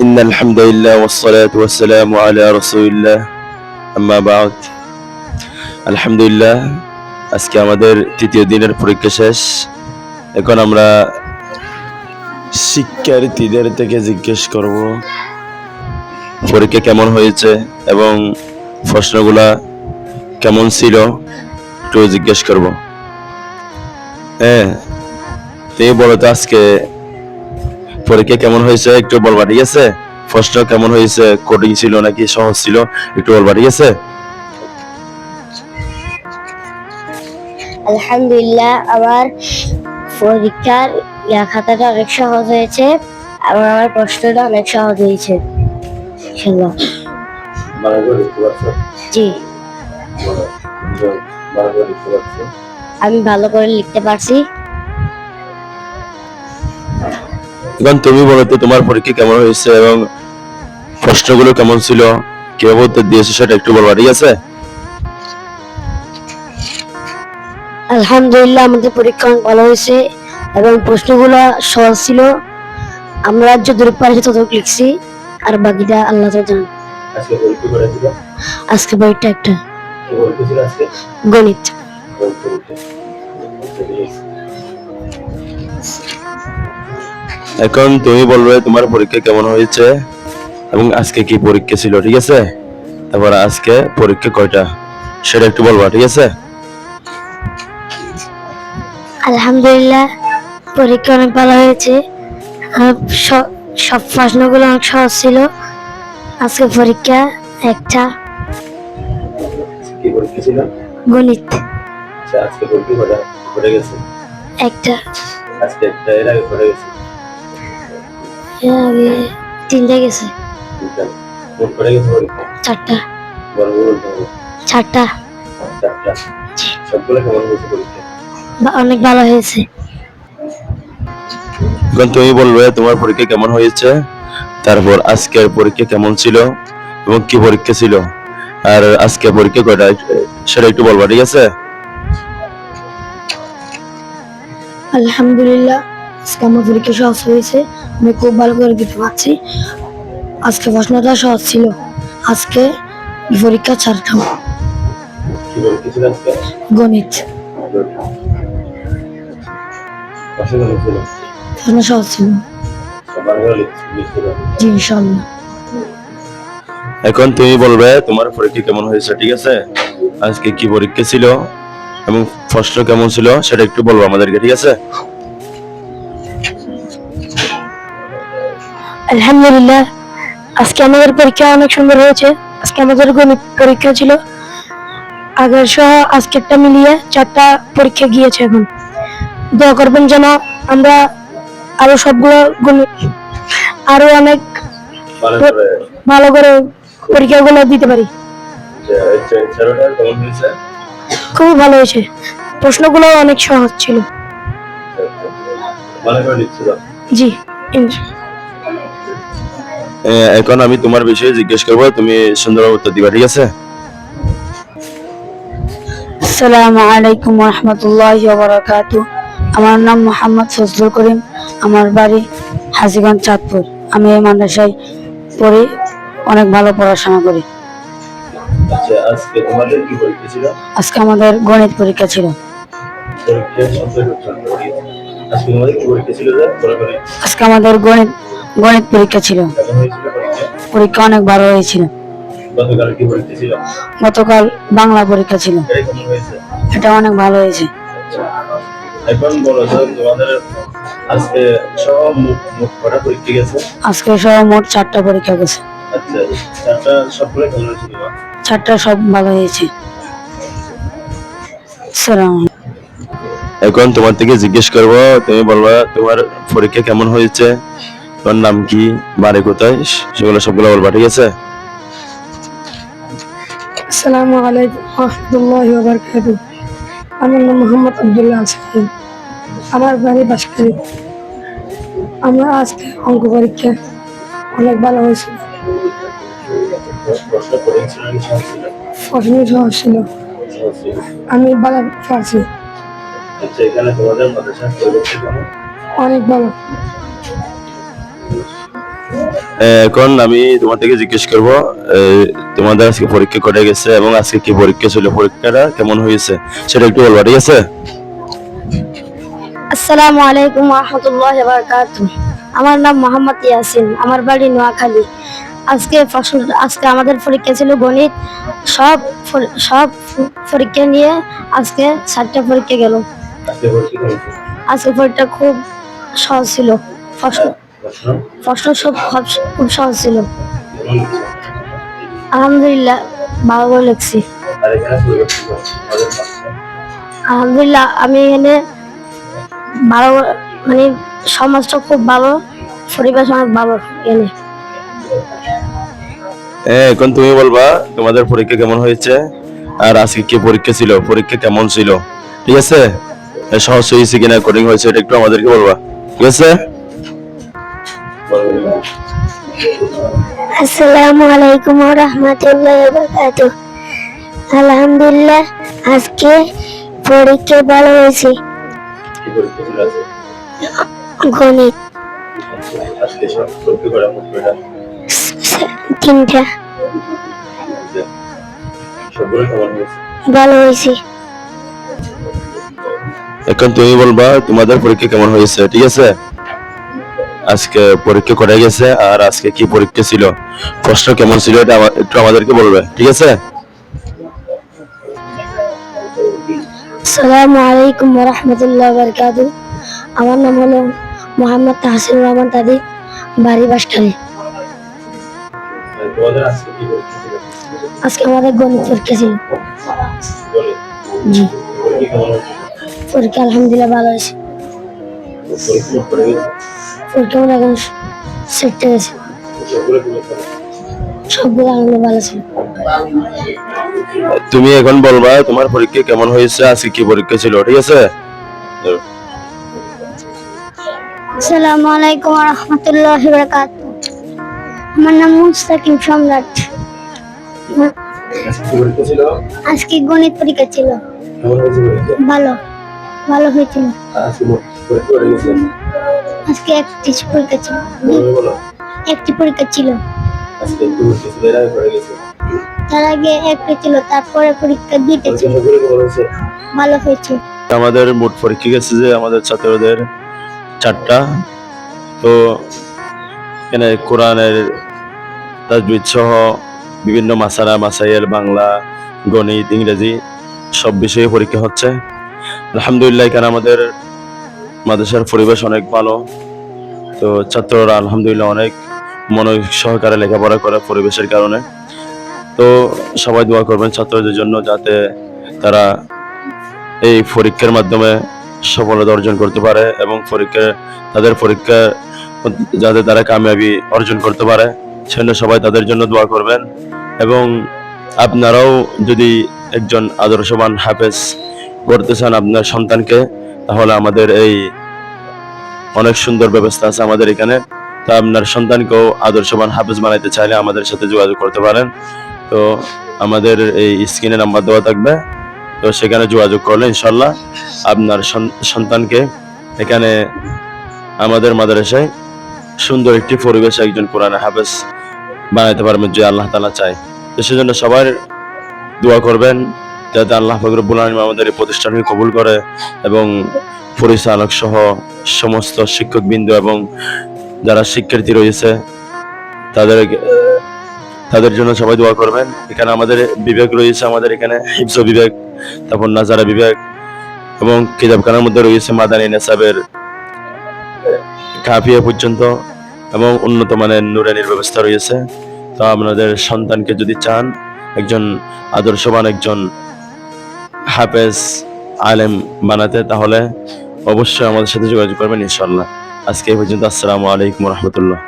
إن الحمد لله والصلاة والسلام على رسول الله أما بعد আলহামদুলিল্লাহ আজকে আমাদের তৃতীয় দিনের পরীক্ষা শেষ এখন আমরা শিক্ষার্থীদের থেকে জিজ্ঞেস করব পরীক্ষা কেমন হয়েছে এবং প্রশ্নগুলা কেমন ছিল একটু জিজ্ঞেস করব হ্যাঁ তুমি বলো তো আজকে পরীক্ষা কেমন হয়েছে একটু বলবা ঠিক আছে? প্রশ্ন কেমন হয়েছে? কঠিন ছিল নাকি সহজ ছিল? একটু বলবা ঠিক আছে? আলহামদুলিল্লাহ আমার পরীক্ষার ইয়া খাতাটা অনেক সহজ হয়েছে এবং আমার প্রশ্নটা অনেক সহজ হয়েছে জি। আমি ভালো করে লিখতে পারছি। এখন তুমি বলো তো তোমার পরীক্ষা কেমন হয়েছে এবং প্রশ্নগুলো কেমন ছিল? কীভাবে উত্তর দিয়েছ সেটা একটু বলবা ঠিক আছে? আলহামদুলিল্লাহ আমাদের পরীক্ষা অনেক ভালো হয়েছে এবং প্রশ্নগুলো সহজ ছিল। আমরা যে যতটুকু পারছি ততটুকু লিখছি আর বাকিটা আল্লাহ তো জান আজকে বইটা একটা কি পরীক্ষা ছিল আজকে? গণিত। এখন তুমি বলবে তোমার পরীক্ষা কেমন হয়েছে এবং আজকে কি পরীক্ষা ছিল ঠিক আছে? তারপর আজকে পরীক্ষা কয়টা সেটা একটু বলবা ঠিক আছে? আলহামদুলিল্লাহ পরীক্ষা অনেক ভালো হয়েছে। সব প্রশ্নগুলো অনেক সহজ ছিল। আজকে পরীক্ষা একটা। কি পরীক্ষা ছিল? গণিত। আচ্ছা আজকে পরীক্ষা একটা। আজকে একটা এর আগে পড়ে গেছে? এর আগে তিনটা গেছে। চারটা। চারটা। অনেক ভালো হয়েছে। এখন তুমি বলবে তোমার পরীক্ষা কেমন হয়েছে? তারপর আজকের পরীক্ষা কেমন ছিল? এবং কি পরীক্ষা ছিল? আর আজকে পরীক্ষা কয়টা সেটা একটু বলবা ঠিক আছে? আলহামদুলিল্লাহ। আজকে আমার পরীক্ষা সহজ হয়েছে? আমি খুব ভালো করে দিতে পারছি। আজকে প্রশ্নটা সহজ ছিল। আজকে পরীক্ষা আজকে গণিত। প্রশ্ন সহজ ছিল। সবার ঘরে লিখছিল জি ইনশাল্লাহ এখন তুমি বলবে তোমার পরীক্ষা কেমন হয়েছে? ঠিক আছে? আজকে কি পরীক্ষা ছিল এবং প্রশ্ন কেমন ছিল সেটা একটু বলব আমাদেরকে ঠিক আছে? আলহামদুলিল্লাহ। আজকে আমাদের পরীক্ষা অনেক সুন্দর হয়েছে। আজকে আমাদের গণিত পরীক্ষা ছিল। আগের সহ আজকেরটা মিলিয়ে চারটা পরীক্ষা গিয়েছে এখন। দোয়া করবেন যেন আমরা আরও সবগুলো গণিত আরও অনেক ভালো করে পরীক্ষাগুলো দিতে পারি। ছেলেটা হয়েছে? খুবই ভালো হয়েছে। প্রশ্নগুলো অনেক সহজ ছিল। লিখছিল জি এখন আমি তোমার বিষয়ে জিজ্ঞেস করব তুমি সুন্দরভাবে উত্তর দিবা ঠিক আছে? আসসালামু আলাইকুম রহমতুল্লাহ বারাকাত আমার নাম মোহাম্মদ ফজলুল করিম। আমার বাড়ি হাজিগঞ্জ চাঁদপুর। আমি এই মাদ্রাসায় পড়ি অনেক ভালো পড়াশোনা করি। আচ্ছা আজকে আমাদের গণিত পরীক্ষা ছিল। আজকে আমাদের গণিত গণিত পরীক্ষা ছিল। পরীক্ষা অনেক ভালো হয়েছিল। গতকাল বাংলা পরীক্ষা ছিল। এটা অনেক ভালো হয়েছে। এখন বলো তোমাদের আজকে সব মুখ মুখ কটা পরীক্ষা গেছে? আজকে সব মোট চারটা পরীক্ষা গেছে। আচ্ছা চারটা সবগুলো কেমন হয়েছিল চারটা সব ভালো হয়েছে। এখন তোমার থেকে জিজ্ঞেস করব তুমি বলবা তোমার পরীক্ষা কেমন হয়েছে? তোমার নাম কি? বাড়ি কোথায়? সেগুলো সবগুলো বলবা ঠিক আছে? আসসালামু আলাইকুম রহমতুল্লাহি ওয়া বারাকাতুহু। আমার নাম মোহাম্মদ আব্দুল্লাহ আসিফ আমার বাড়ি বাসকারি আমরা আজকে অঙ্ক পরীক্ষা অনেক ভালো হয়েছিল। প্রশ্ন সহজ ছিল। আমি ভালো পারছি আচ্ছা অনেক ভালো। এখন আমি তোমার থেকে জিজ্ঞেস করব তোমাদের আজকে পরীক্ষা কটে গেছে এবং আজকে কি পরীক্ষা ছিল? পরীক্ষাটা কেমন হয়েছে? সেটা একটু বলবা ঠিক আছে? আসসালামু আলাইকুম রহমতুল্লাহ বারকাত আমার নাম মোহাম্মদ ইয়াসিন আমার বাড়ি নোয়াখালী। আজকে ফসল আজকে আমাদের পরীক্ষা ছিল গণিত। সব সব পরীক্ষা নিয়ে আজকে চারটা পরীক্ষা গেল। আজকে পরীক্ষা খুব সহজ ছিল। প্রশ্ন প্রশ্ন সব খুব- খুব সহজ ছিল। আলহামদুলিল্লাহ ভালো করে লিখছি। আলহামদুলিল্লাহ আমি এখানে ভালো মানে সমাজটা খুব ভালো পরিবেশ অনেক ভালো এখানে। এ, এখন তুমি বলবা তোমাদের পরীক্ষা কেমন হয়েছে? আর আজকে কি পরীক্ষা ছিল? পরীক্ষা কেমন ছিল? ঠিক আছে? সহজ হয়েছে কিনা কঠিন হয়েছে এটা একটু আমাদেরকে বলবা। ঠিক আছে? আসসালামু আলাইকুম রহমতুল্লাহ বরকাত আলহামদুলিল্লাহ আজকে পরীক্ষা ভালো হয়েছে। গণিত। তিনটা। ভালো হয়েছে। এখন তুমি বলবা তোমাদের পরীক্ষা কেমন হয়েছে ঠিক আছে? আজকে পরীক্ষা করে গেছে আর আজকে কি পরীক্ষা ছিল? প্রশ্ন কেমন ছিল এটা একটু আমাদেরকে বলবে, ঠিক আছে? আসসালামু আলাইকুম রহমতুল্লাহ বরকাত। আমার নাম হলো মোহাম্মদ তাহসিনুর রহমান তাদি, বাড়ি বাসখালী আজকে আমাদের গণিত পরীক্ষা ছিল। জি। পরীক্ষা আলহামদুলিল্লাহ ভালো হয়েছে। মনে এখন সেটে গেছে। সবগুলো ভালো ছিল। তুমি এখন বলবা তোমার পরীক্ষা কেমন হয়েছে আজকে কি পরীক্ষা ছিল ঠিক আছে? আসসালামু আলাইকুম রহমতুল্লাহ বরকাত আমার নাম মুস্তাকিম সম্রাট। আজকে গণিত পরীক্ষা ছিল। ভালো ভালো হয়েছিল। আজকে একটি পরীক্ষা ছিল। একটি পরীক্ষা ছিল। তার আগে একটা ছিল তারপরে পরীক্ষা দুইটা ছিল। ভালো হয়েছে? আমাদের মোট পরীক্ষা গেছে যে আমাদের ছাত্রদের চারটা। তো এখানে কোরআনের তাজবিদ সহ বিভিন্ন মাসারা মাসাইল বাংলা গণিত ইংরেজি সব বিষয়ে পরীক্ষা হচ্ছে। আলহামদুলিল্লাহ এখানে আমাদের মাদ্রাসার পরিবেশ অনেক ভালো। তো ছাত্ররা আলহামদুলিল্লাহ অনেক মনোযোগ সহকারে লেখাপড়া করে পরিবেশের কারণে। তো সবাই দোয়া করবেন ছাত্রদের জন্য যাতে তারা এই পরীক্ষার মাধ্যমে সফলতা অর্জন করতে পারে এবং পরীক্ষা তাদের পরীক্ষা যাতে তারা কামিয়াবি অর্জন করতে পারে। সেজন্য সবাই তাদের জন্য দোয়া করবেন। এবং আপনারাও যদি একজন আদর্শবান হাফেজ করতে চান আপনার সন্তানকে তাহলে আমাদের এই অনেক সুন্দর ব্যবস্থা আছে আমাদের এখানে। তা আপনার সন্তানকেও আদর্শবান হাফেজ বানাইতে চাইলে আমাদের সাথে যোগাযোগ করতে পারেন। তো আমাদের এই স্ক্রিনে নাম্বার দেওয়া থাকবে। তো সেখানে যোগাযোগ করলে ইনশাল্লাহ আপনার সন- সন্তানকে এখানে আমাদের মাদ্রাসায় সুন্দর একটি পরিবেশে একজন কোরআন হাফেজ বানাইতে পারবেন যে আল্লাহ তালা চায়। তো সেজন্য সবার দোয়া করবেন। যাতে আল্লাহ ফকরবুল আলম আমাদের এই প্রতিষ্ঠানকে কবুল করে এবং পরিচালক সহ সমস্ত শিক্ষক বিন্দু এবং যারা শিক্ষার্থী রয়েছে, তাদের তাদের জন্য সবাই দোয়া করবেন। এখানে আমাদের বিবেক রয়েছে, আমাদের এখানে হিফজ বিবেক, তারপর নাজারা বিভাগ এবং কিতাবখানার মধ্যে রয়েছে মাদানী নেসাবের কাফিয়া পর্যন্ত এবং উন্নত মানের নুরানির ব্যবস্থা রয়েছে। তো আপনাদের সন্তানকে যদি চান, একজন আদর্শবান, একজন হাফেজ আলেম বানাতে, তাহলে অবশ্যই আমাদের সাথে যোগাযোগ করবেন ইনশাল্লাহ আজকে এই পর্যন্ত, আসসালামু আলাইকুম রহমতুল্লাহ।